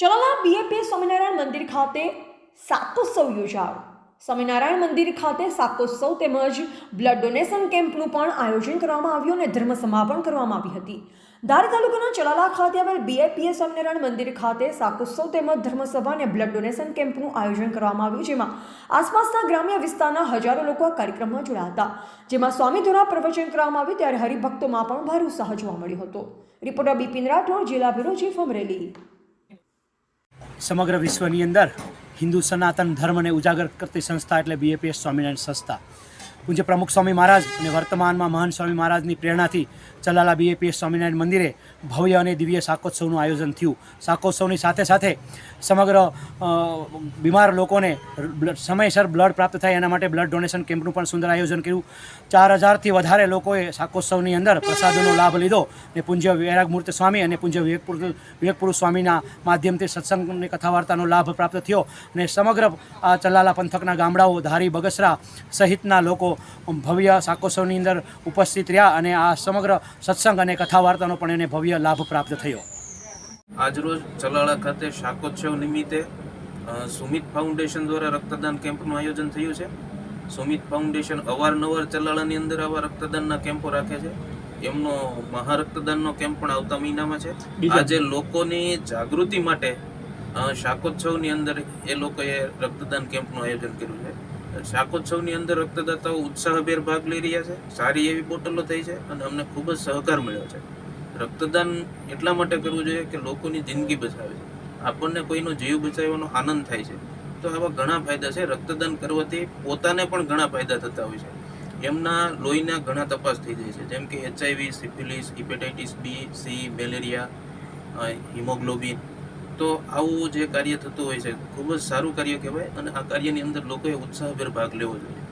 ચલાલા બીએપી સ્વામિનારાયણ મંદિર ખાતે શાકોત્સવ યોજાયો. સ્વામિનારાયણ મંદિર ખાતે શાકોત્સવ તેમજ બ્લડ ડોનેશન કેમ્પનું પણ આયોજન કરવામાં આવ્યું અને ધર્મ સમાપન કરવામાં આવી હતી. ધાર તાલુકાના ચલાલા ખાતે આવેલ બીએપીએ સ્વામિનારાયણ મંદિર ખાતે શાકોત્સવ તેમજ ધર્મસભા અને બ્લડ ડોનેશન કેમ્પનું આયોજન કરવામાં આવ્યું, જેમાં આસપાસના ગ્રામ્ય વિસ્તારના હજારો લોકો આ કાર્યક્રમમાં જોડાયા હતા. જેમાં સ્વામી દ્વારા પ્રવચન કરવામાં આવ્યું, ત્યારે હરિભક્તોમાં પણ ભારે ઉત્સાહ જોવા મળ્યો હતો. રિપોર્ટર બિપિન રાઠોડ, જિલ્લા બ્યુરો ચીફ અમરેલી. સમગ્ર વિશ્વની અંદર હિન્દુ સનાતન ધર્મને ઉજાગર કરતી સંસ્થા એટલે બીએપીએસ સ્વામિનારાયણ સંસ્થા. પૂજ્ય પ્રમુખ સ્વામી મહારાજ અને વર્તમાનમાં મહાન સ્વામી મહારાજની પ્રેરણાથી ચલાલા બીએપીએસ સ્વામિનારાયણ મંદિરે ભવ્ય અને દિવ્ય શાકોત્સવનું આયોજન થયું. શાકોત્સવની સાથે સાથે સમગ્ર બીમાર લોકોને સમયસર બ્લડ પ્રાપ્ત થાય એના માટે બ્લડ ડોનેશન કેમ્પનું પણ સુંદર આયોજન કર્યું. ચાર હજારથી વધારે લોકોએ શાકોત્સવની અંદર પ્રસાદોનો લાભ લીધો અને પૂજ્ય વૈરાગમૂર્તિ સ્વામી અને પૂજ્ય વિવેકપુર વિવેકપુરુષ સ્વામીના માધ્યમથી સત્સંગની કથા વાર્તાનો લાભ પ્રાપ્ત થયો અને સમગ્ર આ ચલાલા પંથકના ગામડાઓ ધારી બગસરા સહિતના લોકો ભવ્ય શાકોત્સવની અંદર ઉપસ્થિત રહ્યા અને આ સમગ્ર સત્સંગ અને કથા વાર્તાનો પણ એને ભવ્ય લાભ પ્રાપ્ત થયો. આજરોજ ચલાળા ખાતે શાકોત્સવ નિમિત્તે સુમિત ફાઉન્ડેશન દ્વારા રક્તદાન કેમ્પનું આયોજન થયું છે. સુમિત ફાઉન્ડેશન અવારનવાર ચલાળાની અંદર આવા રક્તદાનના કેમ્પો રાખે છે. એમનો મહારક્તદાનનો કેમ્પ પણ આવતા મહિનામાં છે. આજે લોકોની જાગૃતિ માટે શાકોત્સવની અંદર એ લોકોએ રક્તદાન કેમ્પનું આયોજન કર્યું છે. શાકોત્સવની અંદર રક્તદાતાઓ ઉત્સાહભેર ભાગ લઈ રહ્યા છે. સારી એવી બોટલો થઈ છે અને અમને ખૂબ જ સહકાર મળ્યો છે. રક્તદાન એટલા માટે કરવું જોઈએ કે લોકોની જિંદગી બચાવે છે. આપણને કોઈનો જીવ બચાવવાનો આનંદ થાય છે. તો આવા ઘણા ફાયદા છે. રક્તદાન કરવાથી પોતાને પણ ઘણા ફાયદા થતા હોય છે. એમના લોહીના ઘણા તપાસ થઈ જાય છે. જેમ કે HIV syphilis, hepatitis B, C, malaria haemoglobin તો આવું જે કાર્ય થતું હોય છે, ખૂબ જ સારું કાર્ય કહેવાય અને આ કાર્યની અંદર લોકોએ ઉત્સાહભેર ભાગ લેવો જોઈએ.